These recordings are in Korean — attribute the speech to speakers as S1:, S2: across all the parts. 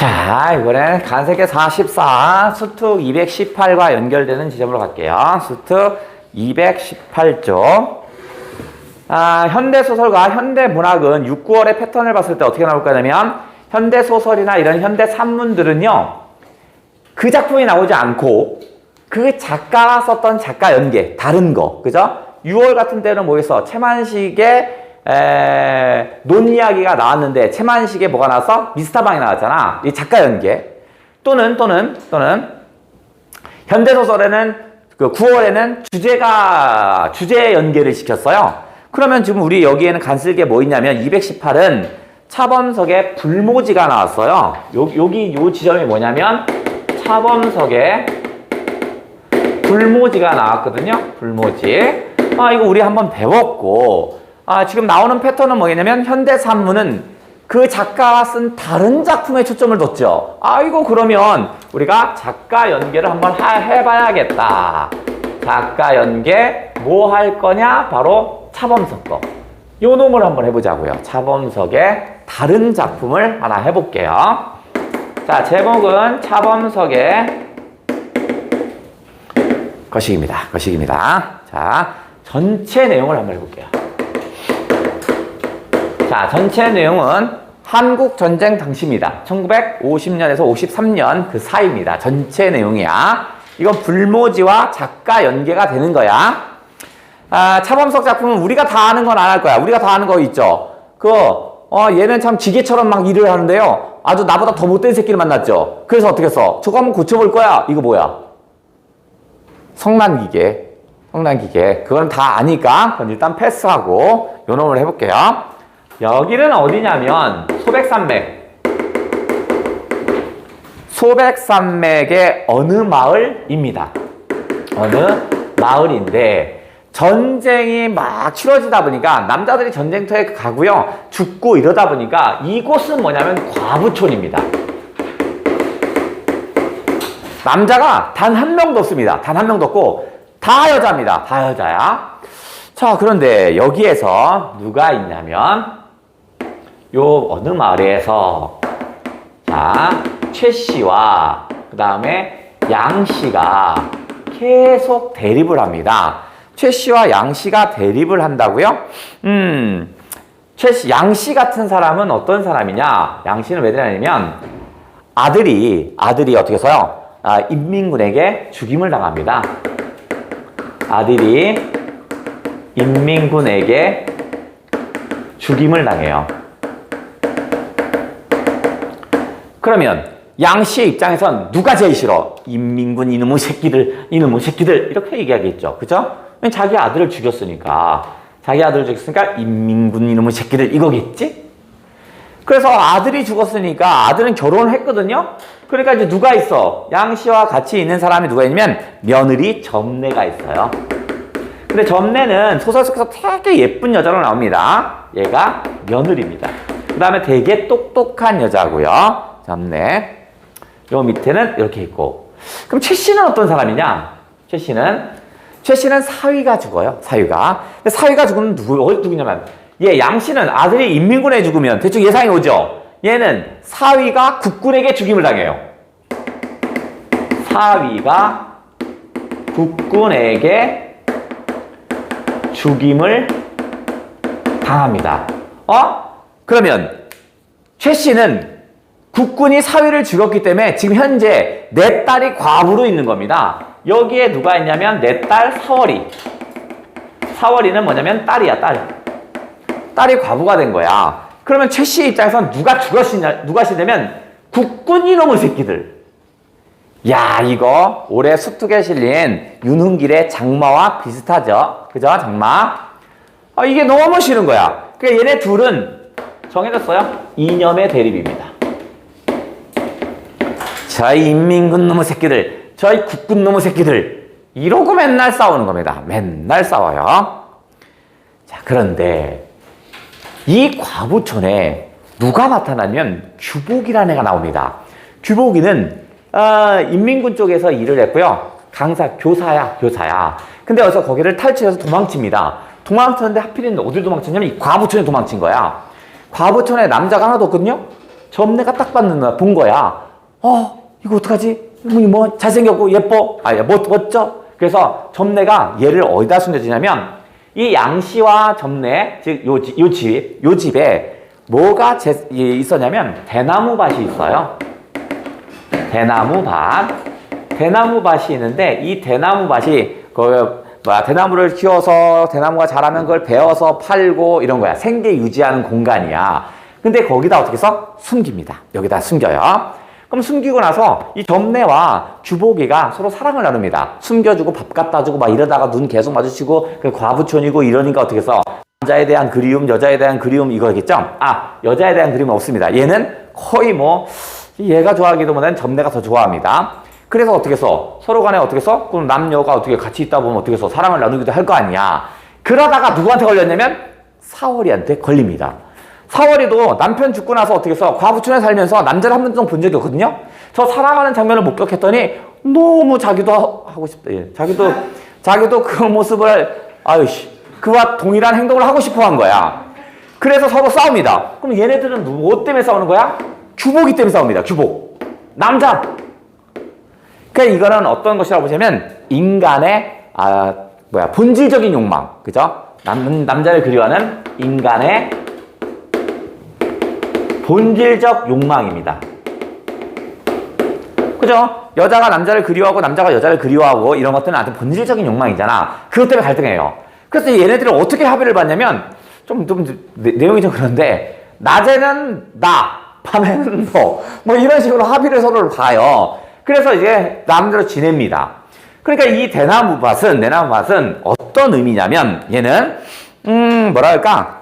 S1: 자, 이번엔 간세계 44 수특 218과 연결되는 지점으로 갈게요. 수특 218쪽. 아, 현대소설과 현대문학은 6, 9월의 패턴을 봤을 때 어떻게 나올까 하면 현대소설이나 이런 현대 산문들은요. 그 작품이 나오지 않고 그 작가가 썼던 작가 연계, 다른 거, 그죠? 6월 같은 때는 뭐겠어? 채만식의 에, 논 이야기가 나왔는데 채만식에 뭐가 나왔어? 미스터방이 나왔잖아. 이 작가 연계. 또는 또는 또는 현대 소설에는 그 9월에는 주제가 주제 연계를 시켰어요. 그러면 지금 우리 여기에는 간쓸게 뭐 있냐면 218은 차범석의 불모지가 나왔어요. 요, 여기 요 지점이 뭐냐면 차범석의 불모지가 나왔거든요. 불모지. 아, 이거 우리 한번 배웠고, 아, 지금 나오는 패턴은 뭐냐면, 현대 산문은 그 작가가 쓴 다른 작품에 초점을 뒀죠. 아, 이거 그러면 우리가 작가 연계를 한번 하- 해봐야겠다. 작가 연계, 뭐 할 거냐? 바로 차범석 거. 요 놈을 한번 해보자고요. 차범석의 다른 작품을 하나 해볼게요. 자, 제목은 차범석의 거식입니다. 거식입니다. 자, 전체 내용을 한번 해볼게요. 자, 전체 내용은 한국 전쟁 당시입니다. 1950년에서 53년 그 사이입니다. 전체 내용이야. 이건 불모지와 작가 연계가 되는 거야. 아, 차범석 작품은 우리가 다 아는 건 안 할 거야. 우리가 다 아는 거 있죠. 그, 어, 얘는 참 기계처럼 막 일을 하는데요. 아주 나보다 더 못된 새끼를 만났죠. 그래서 어떻게 했어? 저거 한번 고쳐볼 거야. 이거 뭐야? 성난기계. 성난기계. 그건 다 아니까, 그건 일단 패스하고, 요 놈을 해볼게요. 여기는 어디냐면, 소백산맥. 소백산맥의 어느 마을입니다. 어느 마을인데, 전쟁이 막 치러지다 보니까 남자들이 전쟁터에 가고요. 죽고 이러다 보니까 이곳은 뭐냐면 과부촌입니다. 남자가 단 한 명도 없습니다. 단 한 명도 없고 다 여자입니다. 다 여자야. 자, 그런데 여기에서 누가 있냐면 요 어느 마을에서 자, 최 씨와 그 다음에 양 씨가 계속 대립을 합니다. 최 씨와 양 씨가 대립을 한다고요? 음. 최 씨, 양 씨 같은 사람은 어떤 사람이냐? 양 씨는 왜 그러냐면 아들이 아들이 어떻게 해서요? 아, 인민군에게 죽임을 당합니다. 아들이 인민군에게 죽임을 당해요. 그러면 양 씨의 입장에선 누가 제일 싫어? 인민군 이놈의 새끼들, 이놈의 새끼들 이렇게 얘기하겠죠. 그죠? 자기 아들을 죽였으니까 자기 아들을 죽였으니까 인민군 이놈의 새끼들 이거겠지? 그래서 아들이 죽었으니까 아들은 결혼을 했거든요. 그러니까 이제 누가 있어? 양 씨와 같이 있는 사람이 누가 있냐면 며느리 점례가 있어요. 근데 점례는 소설 속에서 되게 예쁜 여자로 나옵니다. 얘가 며느리입니다. 그 다음에 되게 똑똑한 여자고요. 점례. 요 밑에는 이렇게 있고. 그럼 최 씨는 어떤 사람이냐? 최 씨는 최 씨는 사위가 죽어요. 사위가. 근데 사위가 죽으면 누구 어디 누구냐면 얘양 씨는 아들이 인민군에 죽으면 대충 예상이 오죠. 얘는 사위가 국군에게 죽임을 당해요. 사위가 국군에게 죽임을 당합니다. 어? 그러면 최 씨는 국군이 사위를 죽였기 때문에 지금 현재 내 딸이 과부로 있는 겁니다. 여기에 누가 있냐면 내 딸 사월이. 사월이는 뭐냐면 딸이야, 딸. 딸이 과부가 된 거야. 그러면 최 씨 입장에선 누가 죽었냐, 누가 시냐면 국군 이놈의 새끼들. 야, 이거 올해 수특에 실린 윤흥길의 장마와 비슷하죠? 그죠? 장마. 아, 이게 너무 싫은 거야. 그러니까 얘네 둘은 정해졌어요. 이념의 대립입니다. 저희 인민군 놈의 새끼들, 저희 국군 놈의 새끼들, 이러고 맨날 싸우는 겁니다. 맨날 싸워요. 자, 그런데 이 과부촌에 누가 나타나면 규복이라는 애가 나옵니다. 규복이는 어, 인민군 쪽에서 일을 했고요. 강사, 교사야, 교사야. 근데 어서 거기를 탈취해서 도망칩니다. 도망쳤는데 하필이면 어딜 도망쳤냐면 이 과부촌에 도망친 거야. 과부촌에 남자가 하나도 없거든요. 점내가 딱 봤는 본 거야. 어, 이거 어떡하지? 뭐, 뭐 잘생겼고 예뻐. 아, 멋, 멋져. 그래서 점내가 얘를 어디다 숨겨주냐면 이 양씨와 점내, 즉, 요, 지- 요 집, 요 집에 뭐가 제- 이- 있었냐면 대나무 밭이 있어요. 대나무 밭. 대나무 밭이 있는데 이 대나무 밭이 그 뭐야 대나무를 키워서 대나무가 자라면 그걸 베어서 팔고 이런 거야. 생계 유지하는 공간이야. 근데 거기다 어떻게 해서 숨깁니다. 여기다 숨겨요. 그럼 숨기고 나서 이 점내와 주복이가 서로 사랑을 나눕니다. 숨겨주고 밥 갖다 주고 막 이러다가 눈 계속 마주치고 그 과부촌이고 이러니까 어떻게 해서 남자에 대한 그리움, 여자에 대한 그리움 이거겠죠? 아, 여자에 대한 그리움은 없습니다. 얘는 거의 뭐 얘가 좋아하기보다는 점내가 더 좋아합니다. 그래서 어떻게 해서 서로 간에 어떻게 해서 그럼 남녀가 어떻게 같이 있다 보면 어떻게 해서 사랑을 나누기도 할 거 아니야. 그러다가 누구한테 걸렸냐면 사월이한테 걸립니다. 사월이도 남편 죽고 나서 어떻게 해서 과부촌에 살면서 남자를 한 번도 본 적이 없거든요. 저 사랑하는 장면을 목격했더니 너무 자기도 하- 하고 싶다. 예. 자기도 자기도 그 모습을 아유씨 그와 동일한 행동을 하고 싶어 한 거야. 그래서 서로 싸웁니다. 그럼 얘네들은 뭐 때문에 싸우는 거야? 규복이 때문에 싸웁니다. 규복. 남자. 그러니까 이거는 어떤 것이라고 보자면 인간의 아 뭐야 본질적인 욕망, 그죠? 남 남자를 그리워하는 인간의 본질적 욕망입니다. 그죠? 여자가 남자를 그리워하고 남자가 여자를 그리워하고 이런 것들은 아주 본질적인 욕망이잖아. 그것 때문에 갈등해요. 그래서 얘네들은 어떻게 합의를 봤냐면 좀, 좀 내- 내용이 좀 그런데 낮에는 나, 밤에는 너. 뭐 이런 식으로 합의를 서로 봐요. 그래서 이제 나름대로 지냅니다. 그러니까 이 대나무 밭은, 대나무 밭은 어떤 의미냐면 얘는, 음, 뭐라 할까?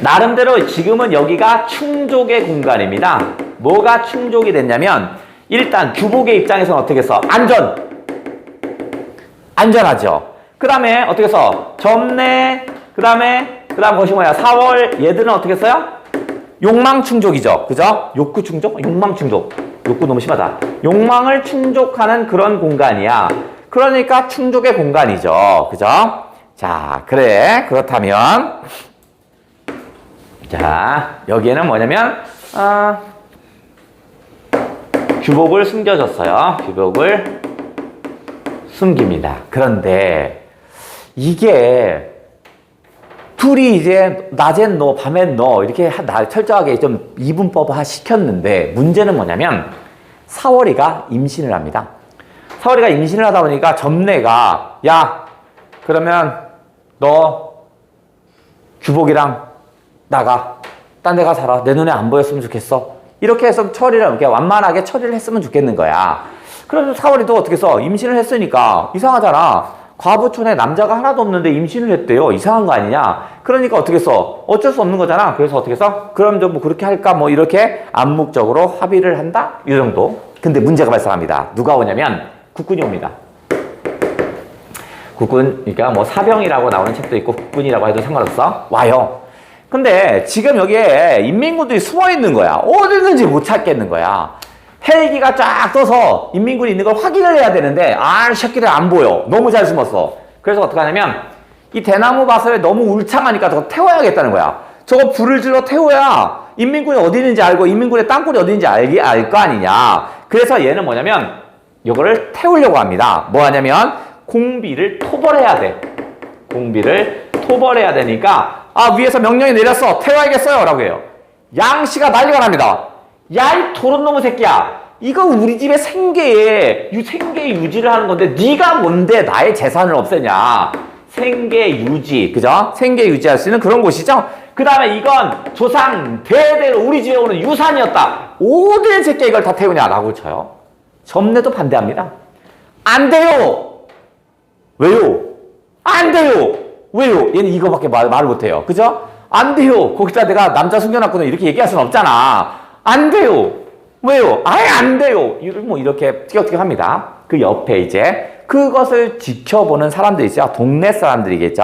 S1: 나름대로 지금은 여기가 충족의 공간입니다. 뭐가 충족이 됐냐면 일단 규복의 입장에서는 어떻게 해서 안전 안전하죠. 그 다음에 어떻게 해서 점내 그 다음에 그 다음 것이 뭐야 4월 얘들은 어떻게 써요? 욕망 충족이죠. 그죠? 욕구 충족? 욕망 충족. 욕구 너무 심하다. 욕망을 충족하는 그런 공간이야. 그러니까 충족의 공간이죠. 그죠? 자, 그래. 그렇다면 자, 여기에는 뭐냐면, 아, 규복을 숨겨줬어요. 규복을 숨깁니다. 그런데 이게 둘이 이제 낮엔 너, 밤엔 너 이렇게 철저하게 좀 이분법화 시켰는데 문제는 뭐냐면 사월이가 임신을 합니다. 사월이가 임신을 하다 보니까 점내가 야 그러면 너 규복이랑 나가. 딴 데 가 살아. 내 눈에 안 보였으면 좋겠어. 이렇게 해서 처리를, 이렇게 완만하게 처리를 했으면 좋겠는 거야. 그래서 사월이도 어떻게 해서 임신을 했으니까 이상하잖아. 과부촌에 남자가 하나도 없는데 임신을 했대요. 이상한 거 아니냐? 그러니까 어떻게 해서 어쩔 수 없는 거잖아. 그래서 어떻게 해서 그럼 좀 뭐 그렇게 할까? 뭐 이렇게 암묵적으로 합의를 한다? 이 정도. 근데 문제가 발생합니다. 누가 오냐면 국군이 옵니다. 국군, 그러니까 뭐 사병이라고 나오는 책도 있고 국군이라고 해도 상관없어. 와요. 근데 지금 여기에 인민군들이 숨어 있는 거야. 어디든지 못 찾겠는 거야. 헬기가 쫙 떠서 인민군이 있는 걸 확인을 해야 되는데, 아, 이 새끼들 안 보여. 너무 잘 숨었어. 그래서 어떻게 하냐면, 이 대나무 밭을 너무 울창하니까 저거 태워야겠다는 거야. 저거 불을 질러 태워야 인민군이 어디 있는지 알고 인민군의 땅굴이 어디 있는지 알기, 알 거 아니냐. 그래서 얘는 뭐냐면, 이거를 태우려고 합니다. 뭐 하냐면, 공비를 토벌해야 돼. 공비를 토벌해야 되니까 아 위에서 명령이 내렸어. 태워야겠어요. 라고 해요. 양씨가 난리가 납니다. 야 이 도련놈의 새끼야. 이거 우리 집의 생계에 유 생계 유지를 하는 건데 네가 뭔데 나의 재산을 없애냐? 생계 유지. 그죠? 생계 유지할 수 있는 그런 곳이죠? 그 다음에 이건 조상 대대로 우리 집에 오는 유산이었다. 어딜 새끼 이걸 다 태우냐라고 쳐요. 점내도 반대합니다. 안 돼요. 왜요? 안 돼요! 왜요? 얘는 이거밖에 말, 말을 못해요. 그죠? 안 돼요! 거기다 내가 남자 숨겨놨구나. 이렇게 얘기할 수는 없잖아. 안 돼요! 왜요? 아예 안 돼요! 뭐 이렇게 띄어띄어 합니다. 그 옆에 이제 그것을 지켜보는 사람들이 있죠. 동네 사람들이겠죠.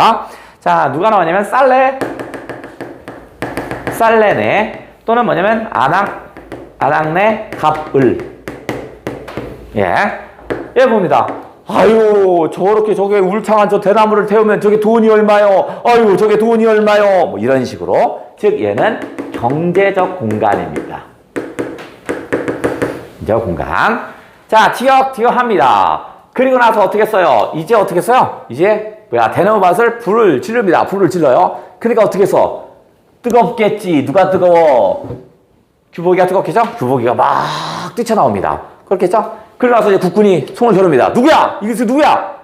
S1: 자, 누가 나오냐면 쌀레, 쌀레네 또는 뭐냐면 안악, 안악네, 갑을. 예. 예, 봅니다. 아유, 저렇게 저게 울창한 저 대나무를 태우면 저게 돈이 얼마요? 아유, 저게 돈이 얼마요? 뭐 이런 식으로. 즉, 얘는 경제적 공간입니다. 이제 공간. 자, 지역, 지역합니다. 그리고 나서 어떻게 써요? 이제 어떻게 써요? 이제, 뭐야, 대나무 밭을 불을 지릅니다. 불을 질러요. 그러니까 어떻게 써? 뜨겁겠지. 누가 뜨거워? 규복이가 뜨겁겠죠? 규복이가 막 뛰쳐나옵니다. 그렇겠죠? 그러고 나서 이제 국군이 손을 겨룹니다. 누구야? 이것이 누구야?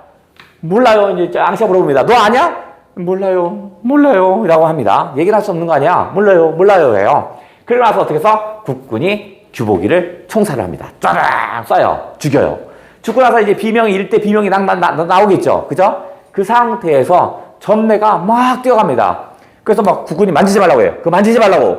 S1: 몰라요. 이제 앙시아 물어봅니다. 너 아냐? 몰라요. 몰라요. 라고 합니다. 얘기를 할 수 없는 거 아니야? 몰라요. 몰라요. 해요. 그러고 나서 어떻게 해서 국군이 규복이를 총살을 합니다. 쫙 쏴요. 죽여요. 죽고 나서 이제 비명이 일대 비명이 나, 나, 나, 나오겠죠. 그죠? 그 상태에서 전내가 막 뛰어갑니다. 그래서 막 국군이 만지지 말라고 해요. 그 만지지 말라고.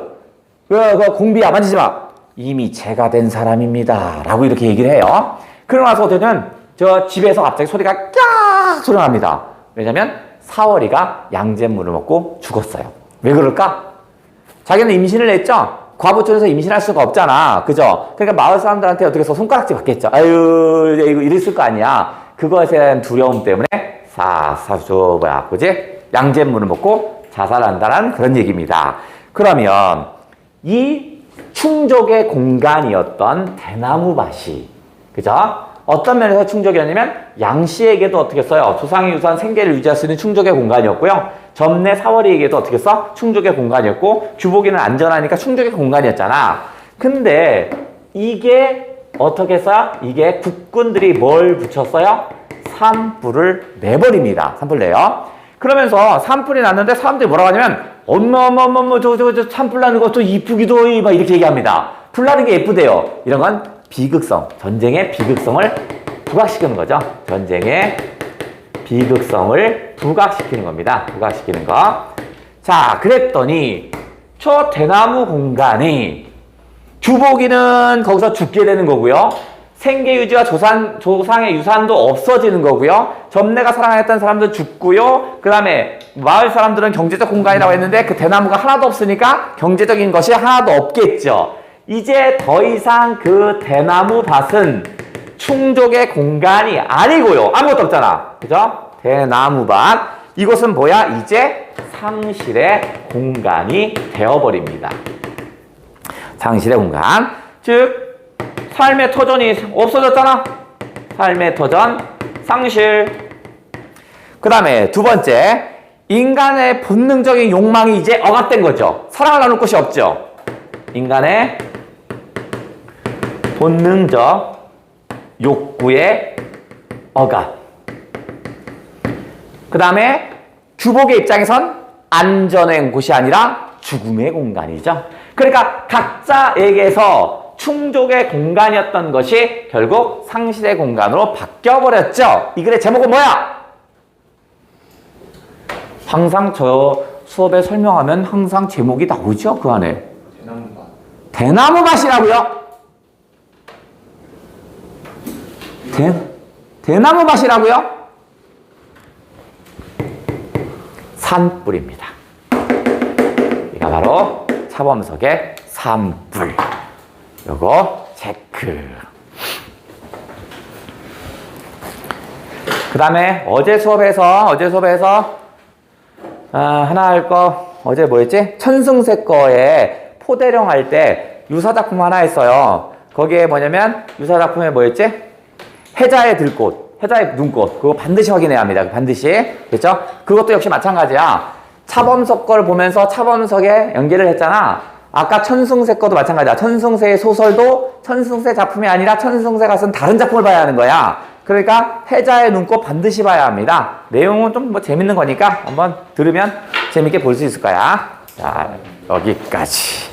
S1: 그, 그 공비야 만지지 마. 이미 제가 된 사람입니다. 라고 이렇게 얘기를 해요. 그러고 나서 어쩌면 저 집에서 갑자기 소리가 깍 소리가 납니다. 왜냐면 사월이가 양잿물을 먹고 죽었어요. 왜 그럴까? 자기는 임신을 했죠? 과부촌에서 임신할 수가 없잖아. 그죠? 그러니까 마을 사람들한테 어떻게 해서 손가락질 받겠죠. 아유, 이거 이랬을 거 아니야. 그것에 대한 두려움 때문에 사, 사수, 뭐야, 그지? 양잿물을 먹고 자살한다는 그런 얘기입니다. 그러면 이 충족의 공간이었던 대나무밭이, 그죠? 어떤 면에서 충족이었냐면 양씨에게도 어떻게 써요? 조상의 유산 생계를 유지할 수 있는 충족의 공간이었고요. 점내 사월이에게도 어떻게 써? 충족의 공간이었고 규복이는 안전하니까 충족의 공간이었잖아. 근데 이게 어떻게 써요? 이게 국군들이 뭘 붙였어요? 산불을 내버립니다. 산불 내요. 그러면서 산불이 났는데 사람들이 뭐라고 하냐면 엄마 엄마 엄마 엄마 저저 저 산불 나는 것도 이쁘기도 해. 막 이렇게 얘기합니다. 불 나는 게 예쁘대요. 이런 건 비극성, 전쟁의 비극성을 부각시키는 거죠. 전쟁의 비극성을 부각시키는 겁니다. 부각시키는 거. 자, 그랬더니 저 대나무 공간이 주복이는 거기서 죽게 되는 거고요. 생계 유지와 조산, 조상의 유산도 없어지는 거고요. 점내가 사랑했던 사람도 죽고요. 그 다음에 마을 사람들은 경제적 공간이라고 했는데 그 대나무가 하나도 없으니까 경제적인 것이 하나도 없겠죠. 이제 더 이상 그 대나무 밭은 충족의 공간이 아니고요. 아무것도 없잖아. 그죠? 대나무 밭. 이곳은 뭐야? 이제 상실의 공간이 되어버립니다. 상실의 공간. 즉, 삶의 터전이 없어졌잖아. 삶의 터전, 상실. 그 다음에 두 번째, 인간의 본능적인 욕망이 이제 억압된 거죠. 사랑을 나눌 것이 없죠. 인간의 본능적 욕구의 억압. 그 다음에 주복의 입장에선 안전한 곳이 아니라 죽음의 공간이죠. 그러니까 각자에게서 충족의 공간이었던 것이 결국 상실의 공간으로 바뀌어버렸죠. 이 글의 제목은 뭐야? 항상 저 수업에 설명하면 항상 제목이 나오죠. 그 안에.
S2: 대나무밭.
S1: 대나무밭이라고요? 대, 대나무밭이라고요? 산불입니다. 이가 바로 차범석의 산불. 요거 체크. 그 다음에 어제 수업에서, 어제 수업에서, 아, 하나 할 거, 어제 뭐였지? 천승세 거에 포대령 할 때 유사작품 하나 했어요. 거기에 뭐냐면, 유사작품에 뭐였지? 해자의 들꽃, 해자의 눈꽃. 그거 반드시 확인해야 합니다. 반드시. 그렇죠? 그것도 역시 마찬가지야. 차범석 걸 보면서 차범석에 연기를 했잖아. 아까 천승세 거도 마찬가지야. 천승세의 소설도 천승세 작품이 아니라 천승세가 쓴 다른 작품을 봐야 하는 거야. 그러니까 해자의 눈꽃 반드시 봐야 합니다. 내용은 좀 뭐 재밌는 거니까 한번 들으면 재밌게 볼 수 있을 거야. 자, 여기까지.